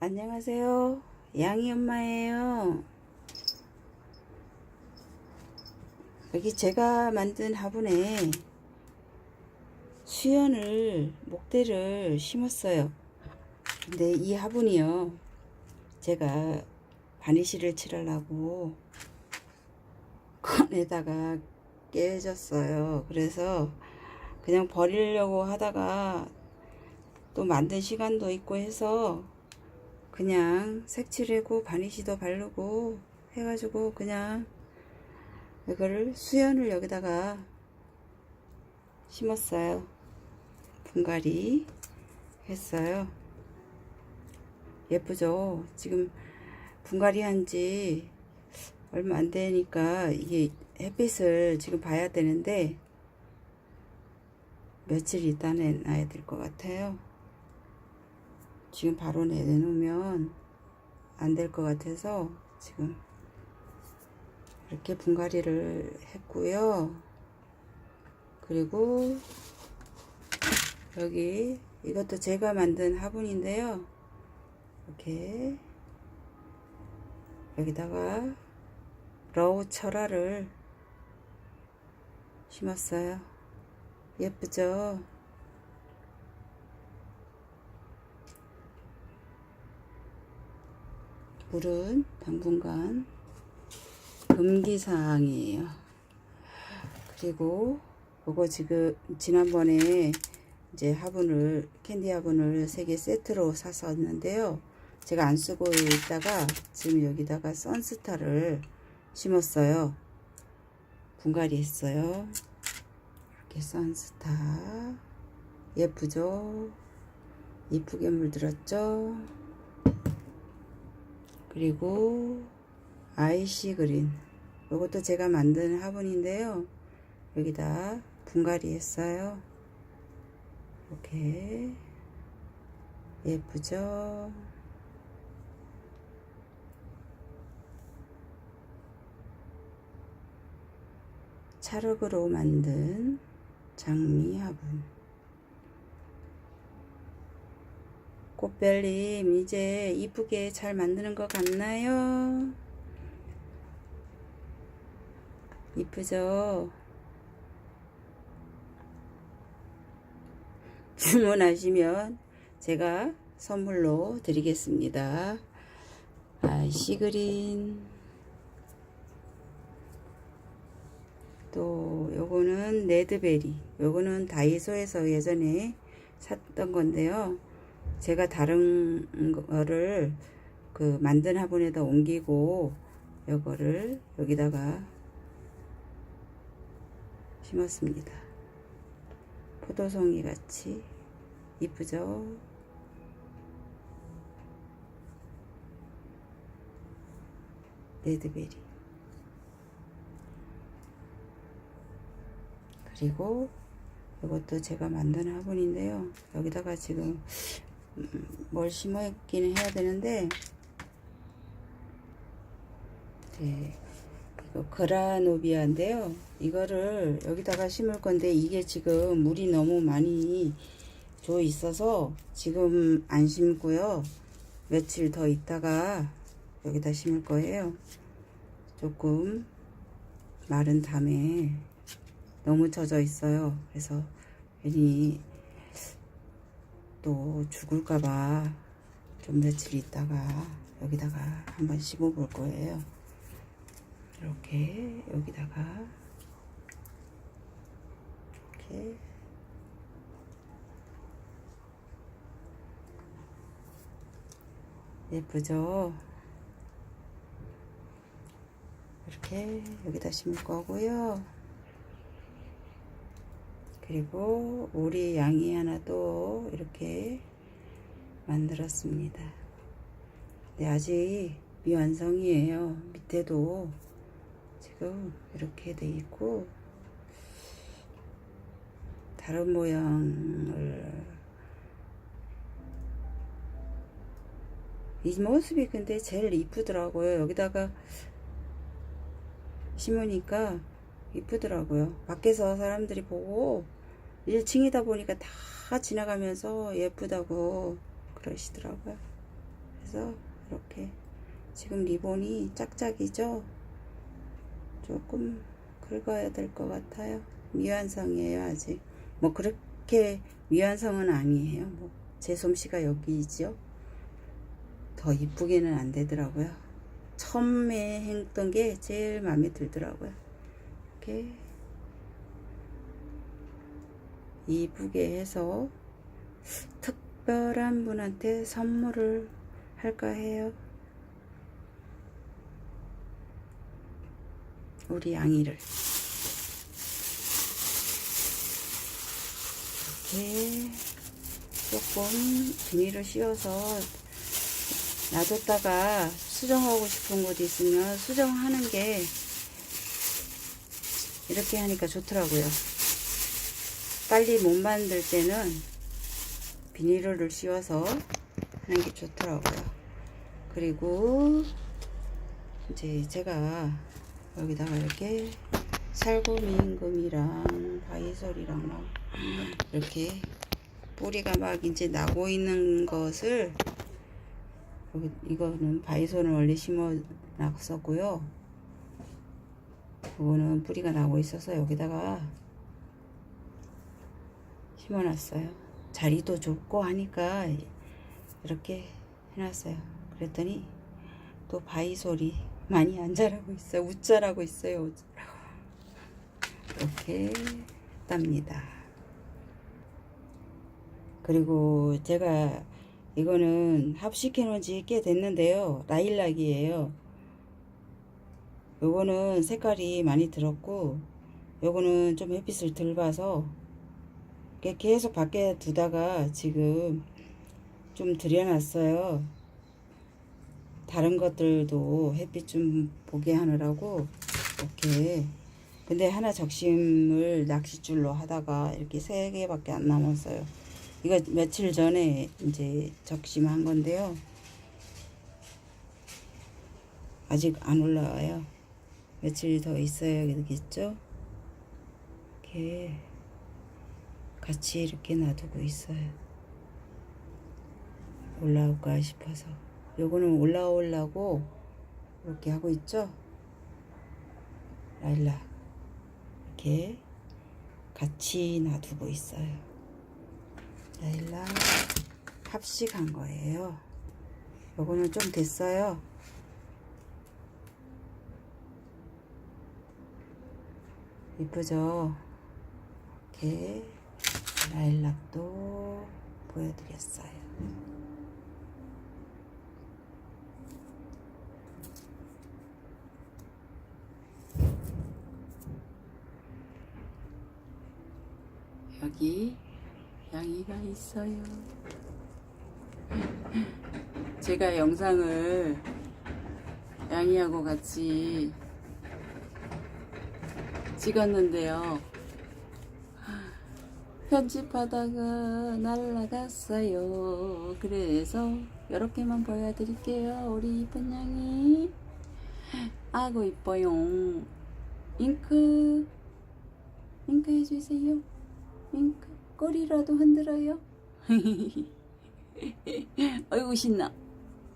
안녕하세요. 양이 엄마예요. 여기 제가 만든 화분에 수연을 목대를 심었어요. 근데 이 화분이요. 제가 바니쉬를 칠하려고 꺼내다가 깨졌어요. 그래서 그냥 버리려고 하다가 또 만든 시간도 있고 해서 그냥 색칠하고 바니쉬도 바르고 해가지고 그냥 이거를 수연을 여기다가 심었어요. 분갈이 했어요. 예쁘죠? 지금 분갈이 한지 얼마 안 되니까 이게 햇빛을 지금 봐야 되는데 며칠 있다 내놔야 될 것 같아요. 지금 바로 내놓으면 안 될 것 같아서 지금 이렇게 분갈이를 했고요. 그리고 여기 이것도 제가 만든 화분인데요. 이렇게 여기다가 러우 철화를 심었어요. 예쁘죠? 물은 당분간 금기사항이에요. 그리고 요거 지금 지난번에 이제 화분을 캔디 화분을 세개 세트로 샀었는데요. 제가 안 쓰고 있다가 지금 여기다가 선스타를 심었어요. 분갈이 했어요. 이렇게 선스타 예쁘죠? 이쁘게 물들었죠? 그리고 아이시 그린. 이것도 제가 만든 화분인데요. 여기다 분갈이 했어요. 이렇게 예쁘죠? 찰흙으로 만든 장미 화분 꽃별님 이제 이쁘게 잘 만드는 것 같나요? 이쁘죠? 주문하시면 제가 선물로 드리겠습니다. 아, 시그린 또 요거는 레드베리 요거는 다이소에서 예전에 샀던 건데요. 제가 다른 거를 그 만든 화분에다 옮기고 요거를 여기다가 심었습니다. 포도송이 같이 이쁘죠? 레드베리 그리고 이것도 제가 만든 화분인데요. 여기다가 지금 음, 뭘 심어있기는 해야 되는데 네, 이거 그라노비아인데요. 이거를 여기다가 심을 건데 이게 지금 물이 너무 많이 줘 있어서 지금 안 심고요. 며칠 더 있다가 여기다 심을 거예요. 조금 마른 다음에 너무 젖어 있어요. 그래서 괜히 또 죽을까봐 좀 며칠 있다가 여기다가 한번 심어 볼 거예요. 이렇게 여기다가 이렇게 예쁘죠? 이렇게 여기다 심을 거고요. 그리고 오리 양이 하나 또 이렇게 만들었습니다. 네, 아직 미완성이에요. 밑에도 지금 이렇게 돼 있고 다른 모양을 이 모습이 근데 제일 이쁘더라고요. 여기다가 심으니까 이쁘더라고요. 밖에서 사람들이 보고 1층이다 보니까 다 지나가면서 예쁘다고 그러시더라고요. 그래서 이렇게 지금 리본이 짝짝이죠? 조금 긁어야 될 것 같아요. 미완성이에요, 아직. 뭐 그렇게 미완성은 아니에요. 뭐 제 솜씨가 여기죠. 더 이쁘게는 안 되더라고요. 처음에 했던 게 제일 마음에 들더라고요. 이렇게 이쁘게 해서 특별한 분한테 선물을 할까 해요. 우리 양이를 이렇게 조금 비닐을 씌워서 놔뒀다가 수정하고 싶은 곳 있으면 수정하는 게 이렇게 하니까 좋더라고요. 빨리 못 만들 때는 비닐을 씌워서 하는 게 좋더라고요. 그리고 이제 제가 여기다가 이렇게 살구미 임금이랑 바이솔이랑 막 이렇게 뿌리가 막 이제 나고 있는 것을 이거는 바이솔은 원래 심어 놨었고요. 이거는 뿌리가 나고 있어서 여기다가 심어놨어요. 자리도 좁고 하니까 이렇게 해놨어요. 그랬더니 또 바이솔이 많이 안 자라고 있어요. 웃 자라고 있어요. 웃자라고. 이렇게 했답니다. 그리고 제가 이거는 합식해 놓은 지 꽤 됐는데요. 라일락이에요. 요거는 색깔이 많이 들었고 요거는 좀 햇빛을 덜 봐서 계속 밖에 두다가 지금 좀 들여놨어요. 다른 것들도 햇빛 좀 보게 하느라고 이렇게 근데 하나 적심을 낚싯줄로 하다가 이렇게 세 개밖에 안 남았어요. 이거 며칠 전에 이제 적심한 건데요. 아직 안 올라와요. 며칠 더 있어야 되겠죠? 이렇게 같이 이렇게 놔두고 있어요. 올라올까 싶어서. 요거는 올라오려고 이렇게 하고 있죠? 라일락. 이렇게 같이 놔두고 있어요. 라일락 합식한 거예요. 요거는 좀 됐어요. 이쁘죠? 이렇게 라일락도 보여드렸어요. 여기 양이가 있어요. 제가 영상을 양이하고 같이 찍었는데요. 편집하다가 날라갔어요. 그래서 이렇게만 보여드릴게요. 우리 이쁜 양이. 아고 이뻐요. 잉크. 잉크 해주세요. 잉크. 꼬리라도 흔들어요. 아이고 신나.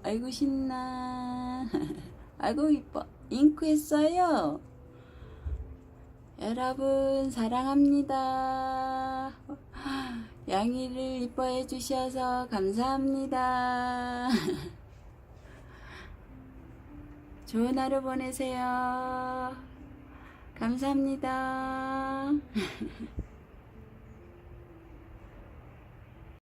아이고 신나. 아이고 이뻐. 잉크 했어요. 여러분 사랑합니다. 양이를 이뻐해 주셔서 감사합니다. 좋은 하루 보내세요. 감사합니다.